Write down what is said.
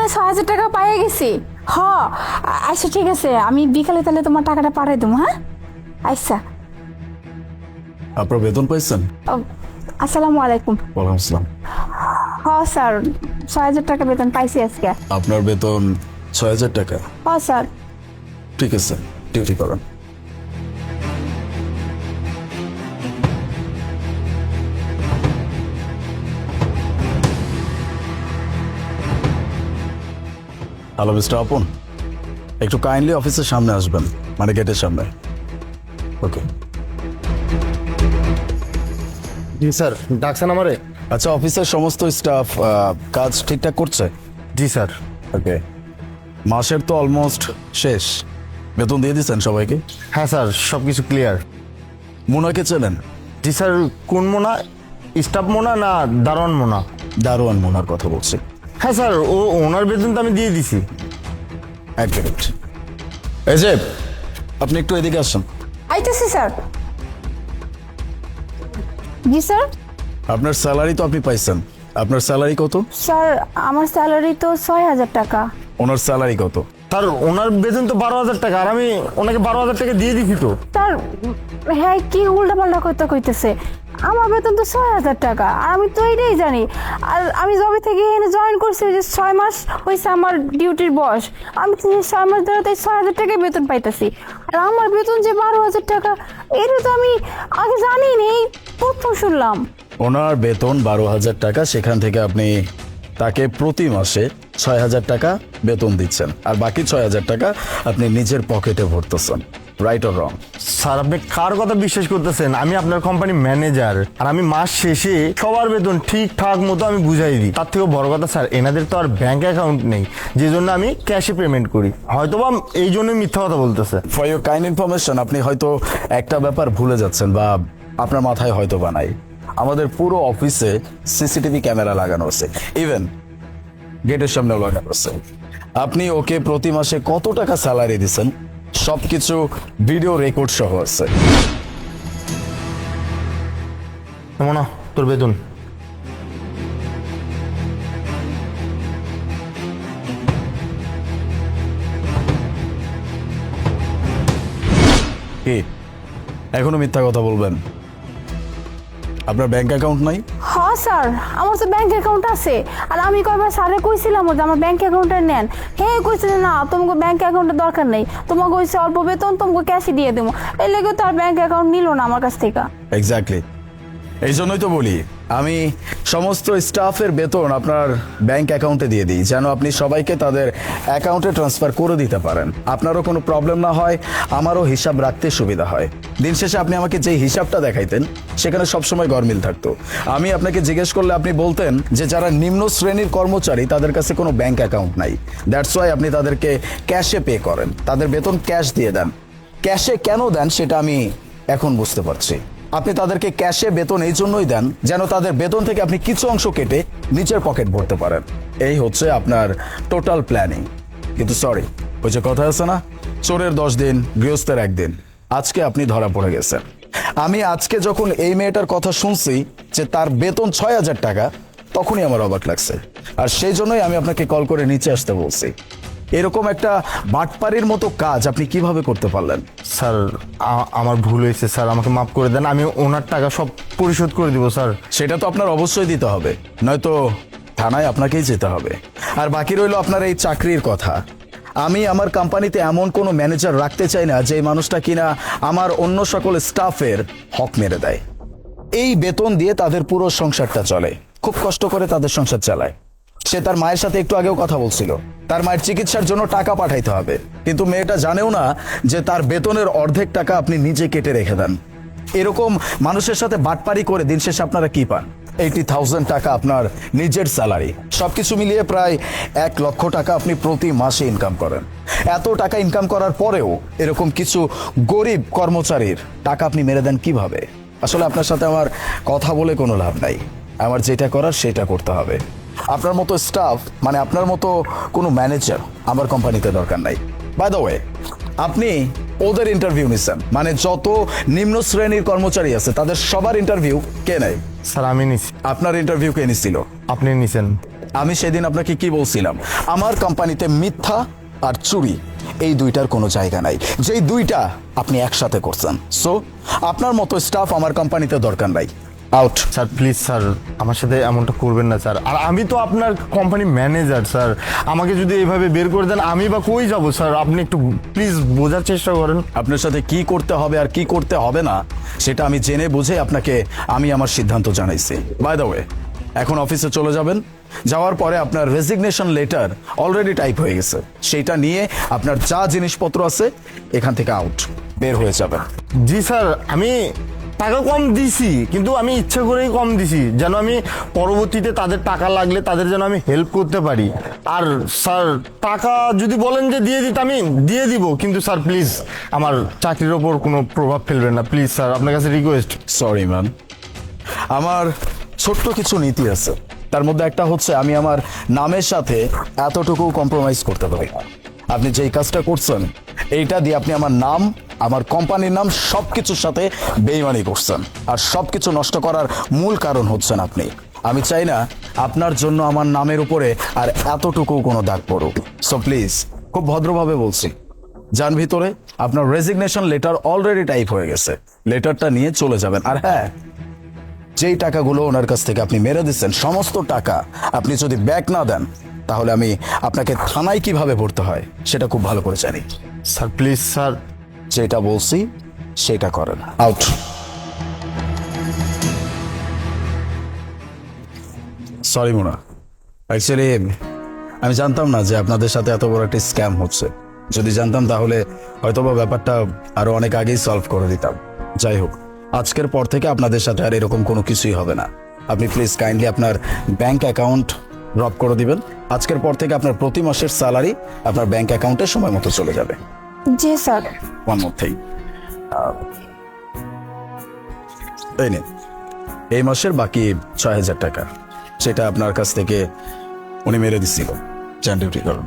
বেতনে ছয় হাজার টাকা পাইয়ে গেছি। হ আচ্ছা ঠিক আছে আমি বিকালে তাহলে তোমার টাকাটা পাঠাই দেবো হ্যাঁ? আচ্ছা আপনার বেতন পাইছেন? আসসালামু আলাইকুম। ওয়ালাইকুম আসসালাম হ স্যার ছয় হাজার টাকা বেতন পাইছি আজকে। আপনার বেতন ছয় হাজার টাকা? হ স্যার। ঠিক আছে ডিউটি করেন। হ্যালো মিস্টার আপন একটু কাইন্ডলি অফিসের সামনে আসবেন মানে গেটের সামনে। ওকে জি স্যার ডাকছেন আমারে? আচ্ছা অফিসের সমস্ত স্টাফ কাজ ঠিকঠাক করছে? জি স্যার। ওকে মাসের তো অলমোস্ট শেষ। বেতন দিয়ে দিচ্ছেন সবাইকে? হ্যাঁ স্যার সব কিছু ক্লিয়ার মোনাকে চেনেন? জি স্যার কোন মোনা? স্টাফ মোনা না দারোয়ান মোনা? দারোয়ান মোনার কথা বলছি। হ্যাঁ স্যার ও ওনার বেতন তো আমি দিয়ে দিছি। এক মিনিট। এই যে আপনি একটু এদিকে আসুন। আইতেছি স্যার। জি স্যার। আপনার স্যালারি তো আপনি পাইছেন। আপনার স্যালারি কত? স্যার আমার স্যালারি তো ছয় হাজার টাকা। ওনার স্যালারি কত? স্যার ওনার বেতন তো বারো হাজার টাকা আর আমি ওনাকে বারো হাজার টাকা দিয়ে দিছি তো। স্যার হ্যাঁ কি উল্টা পাল্টা কথা কইতেছে? আমার বেতন তো ছয় হাজার টাকা, আর আমি তো এটাই জানি। আর আমি যবে থেকে এখানে জয়েন করছি যে ছয় মাস হয়েছে আমার ডিউটির বয়স। আমি ছয় মাস ধরে তাই ছয় হাজার টাকাই বেতন পাইতেছি। আর আমার বেতন যে বারো হাজার টাকা, এটা তো আমি আগে জানি নি এই প্রথম শুনলাম। ওনার বেতন বারো হাজার টাকা, সেখান থেকে আপনি তাকে প্রতি মাসে ছয় হাজার টাকা বেতন দিচ্ছেন। আর বাকি ছয় হাজার টাকা আপনি নিজের পকেটে ভরতেছেন। রাইট অর রং স্যার আপনি কার কথা বিশ্বাস করতেছেন? আমি আপনার কোম্পানি ম্যানেজার আর আমি মাস শেষে সবার বেতন ঠিকঠাক মতো আমি বুঝাই দিই। তার থেকেও বড় কথা স্যার এনাদের তো আর ব্যাংক অ্যাকাউন্ট নেই যে জন্য আমি ক্যাশে পেমেন্ট করি। হয়তো বা এই জন্যই মিথ্যা কথা বলতেছে। ফর ইউর কাইন্ড ইনফরমেশন আপনি হয়তো একটা ব্যাপার ভুলে যাচ্ছেন বা আপনার মাথায় হয়তো বা নাই। আমাদের পুরো অফিসে সিসিটিভি ক্যামেরা লাগানো আছে। ইভেন গেটের সামনে লাগানো আছে। আপনি ওকে প্রতি মাসে কত টাকা স্যালারি দিচ্ছেন? সবকিছু ভিডিও রেকর্ড সহ আছে। মনে তোর বেতন কি? এখনও মিথ্যা কথা বলবেন? আপনার ব্যাংক অ্যাকাউন্ট নাই? হ্যাঁ স্যার আমার তো ব্যাংক অ্যাকাউন্ট আছে। আর আমি কয়বার স্যারে কইছিলাম যে আমার ব্যাংক অ্যাকাউন্টে নেন। হে কইছে যে না তোমাকে ব্যাংক অ্যাকাউন্টের দরকার নেই। তোমাকে কইছে অল্প বেতন তোমাকে ক্যাশে দিয়ে দেবো। এই লেগে তো আর ব্যাংক অ্যাকাউন্ট নিল না আমার কাছ থেকে। এক্স্যাক্টলি এই জন্যই তো বলি। আমি সমস্ত স্টাফের বেতন আপনার ব্যাংক অ্যাকাউন্টে দিয়ে দিই, যেন আপনি সবাইকে তাদের অ্যাকাউন্টে ট্রান্সফার করে দিতে পারেন। আপনারও কোনো প্রবলেম না হয়, আমারও হিসাব রাখতে সুবিধা হয়। দিন শেষে আপনি আমাকে যে হিসাবটা দেখাইতেন, সেখানে সবসময় গরমিল থাকতো। আমি আপনাকে জিজ্ঞেস করলে আপনি বলতেন যে যারা নিম্ন শ্রেণির কর্মচারী, তাদের কাছে কোনো ব্যাংক অ্যাকাউন্ট নাই। দ্যাটস ওয়াই আপনি তাদেরকে ক্যাশে পে করেন। তাদের বেতন ক্যাশ দিয়ে দেন। ক্যাশে কেন দেন, সেটা আমি এখন বুঝতে পারছি। আপনি তাদেরকে ক্যাশে বেতন এই জন্যই দেন যেন তাদের বেতন থেকে আপনি কিছু অংশ কেটে নিচের পকেট ভরতে পারেন। এই হচ্ছে আপনার টোটাল প্ল্যানিং। কিন্তু সরি, ওই যে কথা আছে না, চোরের দশ দিন, গৃহস্থের একদিন। আজকে আপনি ধরা পড়ে গেছেন। আমি আজকে যখন এই মেয়েটার কথা শুনছি যে তার বেতন ছয় হাজার টাকা, তখনই আমার অবাক লাগছে। আর সেই জন্যই আমি আপনাকে কল করে নিচে আসতে বলছি। এরকম একটা বাটপাড়ির মতো কাজ আপনি কীভাবে করতে পারলেন? স্যার আমার ভুল হয়েছে স্যার আমাকে মাফ করে দেন আমি ওনার টাকা সব পরিশোধ করে দিব স্যার। সেটা তো আপনার অবশ্যই দিতে হবে নয়তো থানায় আপনাকেই যেতে হবে। আর বাকি রইল আপনার এই চাকরির কথা। আমি আমার কোম্পানিতে এমন কোনো ম্যানেজার রাখতে চাই না যে মানুষটা কিনা আমার অন্য সকল স্টাফের হক মেরে দেয়। এই বেতন দিয়ে তাদের পুরো সংসারটা চলে। খুব কষ্ট করে তাদের সংসার চালায়। সে তার মায়ের সাথে একটু আগেও কথা বলছিল। তার মায়ের চিকিৎসার জন্য টাকা পাঠাইতে হবে। কিন্তু মেয়েটা জানেও না যে তার বেতনের অর্ধেক টাকা আপনি নিজে কেটে রেখে দেন। এরকম মানুষের সাথে বাটপারি করে দিন শেষে আপনারা কি পান? এইটি থাউজেন্ড টাকা আপনার নিজের স্যালারি সবকিছু মিলিয়ে প্রায় এক লক্ষ টাকা আপনি প্রতি মাসে ইনকাম করেন। এত টাকা ইনকাম করার পরেও এরকম কিছু গরিব কর্মচারীর টাকা আপনি মেরে দেন কীভাবে? আসলে আপনার সাথে আমার কথা বলে কোনো লাভ নাই। আমার যেটা করার সেটা করতে হবে। আপনার মতো স্টাফ মানে আপনার মতো কোনো ম্যানেজার আমার কোম্পানিতে দরকার নাই। বাই দ্য ওয়ে আপনি ওদের ইন্টারভিউ নিচ্ছেন মানে যত নিম্ন শ্রেণির কর্মচারী আছে তাদের সবার ইন্টারভিউ কে নেয়? স্যার আমি নিছি। আপনার ইন্টারভিউ কে নিছিল? আপনি নিছেন। আমি সেদিন আপনাকে কি বলছিলাম? আমার কোম্পানিতে মিথ্যা আর চুরি এই দুইটার কোনো জায়গা নাই। যেই দুইটা আপনি একসাথে করছেন। সো আপনার মতো স্টাফ আমার কোম্পানিতে দরকার নাই। আউট স্যার প্লিজ স্যার আমার সাথে এমনটা করবেন না স্যার আর আমি তো আপনার কোম্পানি ম্যানেজার স্যার আমাকে যদি এইভাবে বের করে দেন আমি বা কই যাব স্যার আপনি একটু প্লিজ বোঝার চেষ্টা করেন। আপনার সাথে কি করতে হবে আর কি করতে হবে না সেটা আমি জেনে বুঝে আপনাকে আমি আমার সিদ্ধান্ত জানাইছি। বাই দ্য ওয়ে এখন অফিসে চলে যাবেন। যাওয়ার পরে আপনার রেজিগনেশন লেটার অলরেডি টাইপ হয়ে গেছে। সেইটা নিয়ে আপনার যা জিনিসপত্র আছে এখান থেকে আউট বের হয়ে যাবেন। জি স্যার আমি টাকা কম দিছি, কিন্তু আমি ইচ্ছে করেই কম দিছি, যেন আমি পরবর্তীতে তাদের টাকা লাগলে তাদের যেন আমি হেল্প করতে পারি। আর স্যার টাকা যদি বলেন যে দিয়ে দিতে আমি, দিয়ে দিব, কিন্তু স্যার প্লিজ আমার চাকরির ওপর কোনো প্রভাব ফেলবেন না। প্লিজ স্যার আপনার কাছে রিকোয়েস্ট সরি ম্যাম আমার ছোট্ট কিছু নীতি আছে। তার মধ্যে একটা হচ্ছে, আমি আমার নামের সাথে এতটুকু কম্প্রোমাইজ করতে পারি। আপনি যেই কাজটা করছেন, এইটা দিয়ে আপনি আমার নাম আমার কোম্পানির নাম সব কিছুর সাথে বেইমানি করছেন। আর সব কিছু নষ্ট করার মূল কারণ হচ্ছেন আপনি। আমি চাই না আপনার জন্য আমার নামের উপরে আর এতটুকু কোনো দাগ পড়ুক। সো প্লিজ খুব ভদ্রভাবে বলছি। যান ভিতরে, আপনার রেজিগনেশন লেটার অলরেডি টাইপ হয়ে গেছে। লেটারটা নিয়ে চলে যাবেন। আর হ্যাঁ যেই টাকাগুলো ওনার কাছ থেকে আপনি মেরে দিচ্ছেন, সমস্ত টাকা আপনি যদি ব্যাক না দেন, তাহলে আমি আপনাকে থানায় কীভাবে ভরতে হয়, সেটা খুব ভালো করে জানি। স্যার প্লিজ স্যার যেটা বলছি সেটা করেন আউট সরি মোনা অ্যাকচুয়ালি আমি জানতাম না যে আপনাদের সাথে এত বড় একটা স্ক্যাম হচ্ছে। যদি জানতাম তাহলে হয়তোবা ব্যাপারটা আরও অনেক আগেই সলভ করে দিতাম। যাই হোক আজকের পর থেকে আপনাদের সাথে আর এরকম কোনো কিছুই হবে না। আপনি প্লিজ কাইন্ডলি আপনার ব্যাংক অ্যাকাউন্ট ড্রপ করে দিবেন। আজকের পর থেকে আপনার প্রতি মাসের স্যালারি আপনার ব্যাংক অ্যাকাউন্টে সময় মতো চলে যাবে। জি, স্যার। ওয়ান মোর থিং এই নিন, এই মাসের বাকি ছয় হাজার টাকা, সেটা আপনার কাছ থেকে উনি মেরে দিচ্ছিল ডিউটি করুন।